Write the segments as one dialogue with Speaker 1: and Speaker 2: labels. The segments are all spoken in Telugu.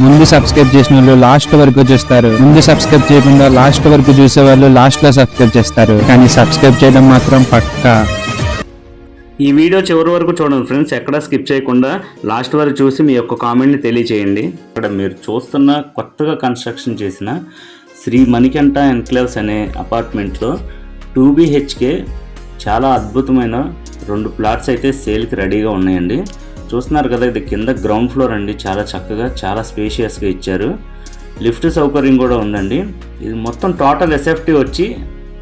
Speaker 1: ముందు సబ్స్క్రైబ్ చేసిన వాళ్ళు లాస్ట్ వరకు చూస్తారు. ముందు సబ్స్క్రైబ్ చేయకుండా లాస్ట్ వరకు చూసే వాళ్ళు లాస్ట్లో సబ్స్క్రైబ్ చేస్తారు. కానీ సబ్స్క్రైబ్ చేయడం మాత్రం పక్కా.
Speaker 2: ఈ వీడియో చివరి వరకు చూడండి ఫ్రెండ్స్ ఎక్కడ స్కిప్ చేయకుండా లాస్ట్ వరకు చూసి మీ యొక్క కామెంట్ని తెలియచేయండి. ఇక్కడ మీరు చూస్తున్న కొత్తగా కన్స్ట్రక్షన్ చేసిన శ్రీ మణికంఠ ఎన్క్లేవ్స్ అనే అపార్ట్మెంట్లో టూ బీహెచ్కే చాలా అద్భుతమైన రెండు ప్లాట్స్ అయితే సేల్కి రెడీగా ఉన్నాయండి. చూస్తున్నారు కదా ఇది కింద గ్రౌండ్ ఫ్లోర్ అండి. చాలా చక్కగా చాలా స్పేషియస్గా ఇచ్చారు. లిఫ్ట్ సౌకర్యం కూడా ఉందండి. ఇది మొత్తం టోటల్ ఎస్ఎఫ్టీ వచ్చి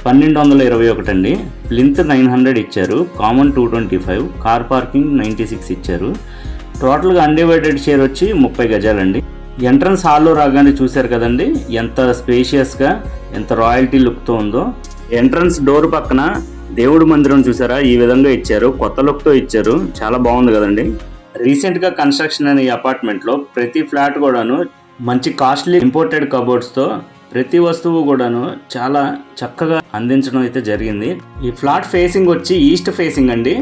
Speaker 2: పన్నెండు వందల ఇరవై ఒకటి అండి. ప్లింత్ నైన్ హండ్రెడ్ ఇచ్చారు. Common two twenty five car parking ninety six ఇచ్చారు టోటల్గా అన్డివైడెడ్ షేర్ వచ్చి ముప్పై గజాలండి. ఎంట్రన్స్ హాల్లో రాగానే చూశారు కదండి ఎంత స్పేషియస్గా ఎంత రాయల్టీ లుక్తో ఉందో. ఎంట్రన్స్ డోర్ పక్కన దేవుడి మందిరం చూసారా? ఈ విధంగా ఇచ్చారు. కొత్త లుక్తో ఇచ్చారు. చాలా బాగుంది కదండి. రీసెంట్గా కన్స్ట్రక్షన్ అయిన ఈ అపార్ట్మెంట్లో ప్రతి ఫ్లాట్ కూడాను మంచి కాస్ట్లీ ఇంపోర్టెడ్ కబోర్డ్స్తో ప్రతి వస్తువు కూడాను చాలా చక్కగా అందించడం అయితే జరిగింది. ఈ ఫ్లాట్ ఫేసింగ్ వచ్చి ఈస్ట్ ఫేసింగ్ అండి.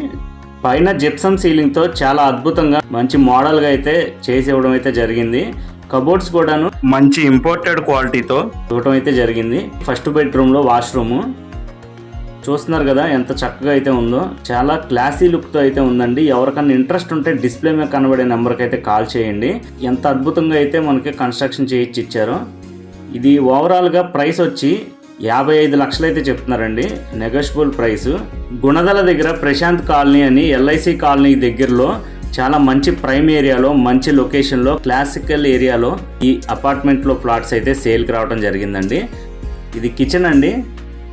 Speaker 2: పైన జిప్సమ్ సీలింగ్తో చాలా అద్భుతంగా మంచి మోడల్గా అయితే చేసి ఇవ్వడం అయితే జరిగింది. కబోర్డ్స్ కూడాను మంచి ఇంపోర్టెడ్ క్వాలిటీతో ఇవ్వడం అయితే జరిగింది. ఫస్ట్ బెడ్రూమ్లో వాష్రూము వాష్రూమ్. చూస్తున్నారు కదా ఎంత చక్కగా అయితే ఉందో. చాలా క్లాసీ లుక్తో అయితే ఉందండి. ఎవరికన్నా ఇంట్రెస్ట్ ఉంటే డిస్ప్లే మీద కనబడే నెంబర్కి అయితే కాల్ చేయండి. ఎంత అద్భుతంగా అయితే మనకి కన్స్ట్రక్షన్ చేయించి ఇచ్చారో. ఇది ఓవరాల్గా ప్రైస్ వచ్చి యాభై ఐదు లక్షలు అయితే చెప్తున్నారండి. Negotiable price. గుణదల దగ్గర ప్రశాంత్ కాలనీ అని ఎల్ఐసి కాలనీ దగ్గరలో చాలా మంచి ప్రైమ్ ఏరియాలో మంచి లొకేషన్లో క్లాసికల్ ఏరియాలో ఈ అపార్ట్మెంట్లో ప్లాట్స్ అయితే సేల్కి రావడం జరిగిందండి. ఇది కిచెన్ అండి.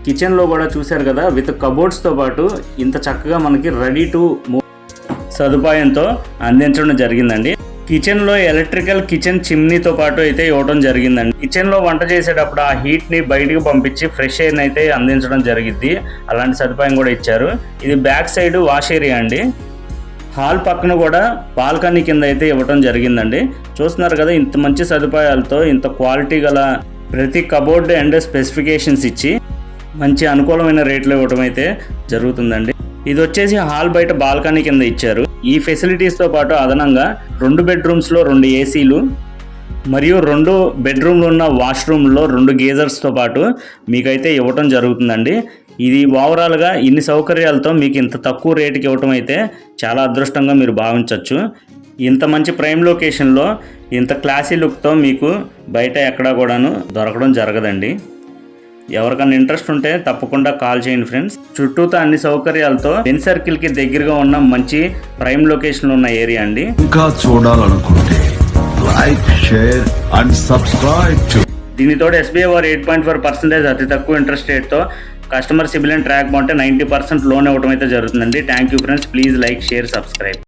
Speaker 2: కిచెన్లో కూడా చూశారు కదా విత్ కబోర్డ్స్తో పాటు ఇంత చక్కగా మనకి రెడీ టు సదుపాయంతో అందించడం జరిగిందండి. కిచెన్లో ఎలక్ట్రికల్ కిచెన్ చిమ్నీతో పాటు అయితే ఇవ్వడం జరిగిందండి. కిచెన్లో వంట చేసేటప్పుడు ఆ హీట్ని పంపించి ఫ్రెష్ ఎయిర్ని అయితే అందించడం జరిగింది అలాంటి సదుపాయం కూడా ఇచ్చారు. ఇది బ్యాక్ సైడ్ వాష్ ఏరియా అండి. హాల్ పక్కన కూడా బాల్కనీ కింద అయితే ఇవ్వడం జరిగిందండి. చూస్తున్నారు కదా ఇంత మంచి సదుపాయాలతో ఇంత క్వాలిటీ గల ప్రతి కబోర్డ్ అండ్ స్పెసిఫికేషన్స్ ఇచ్చి మంచి అనుకూలమైన రేట్లో ఇవ్వటం అయితే జరుగుతుందండి. ఇది వచ్చేసి హాల్ బయట బాల్కనీ కింద ఇచ్చారు. ఈ ఫెసిలిటీస్తో పాటు అదనంగా రెండు బెడ్రూమ్స్లో రెండు ఏసీలు మరియు రెండు బెడ్రూమ్లు ఉన్న వాష్రూమ్లో రెండు గేజర్స్తో పాటు మీకైతే ఇవ్వటం జరుగుతుందండి. ఇది ఓవరాల్గా ఇన్ని సౌకర్యాలతో మీకు ఇంత తక్కువ రేటుకి ఇవ్వటం అయితే చాలా అదృష్టంగా మీరు భావించవచ్చు ఇంత మంచి ప్రైమ్ లొకేషన్లో ఇంత క్లాసీ లుక్తో మీకు బయట ఎక్కడా కూడాను దొరకడం జరగదండి. ఎవరికైనా ఇంట్రెస్ట్ ఉంటే తప్పకుండా కాల్ చేయండి ఫ్రెండ్స్. చుట్టూతో అన్ని సౌకర్యాలతో పెన్ సర్కిల్కి దగ్గరగా ఉన్న మంచి ప్రైమ్ లొకేషన్ ఉన్న ఏరియా అండి.
Speaker 3: ఇంకా చూడాలనుకుంటే లైక్ షేర్ అండ్ సబ్స్క్రైబ్
Speaker 2: దీనితో ఎస్బీఐ వారు ఎయిట్ పాయింట్ ఫోర్ పర్సెంటేజ్ అతి తక్కువ ఇంట్రెస్ట్ రేట్తో కస్టమర్ సిబిల్ అండ్ ట్రాక్ బాగుంటే నైంటీ పర్సెంట్ లోన్ ఇవ్వడం అయితే జరుగుతుందండి. Thank you friends. Please like share subscribe.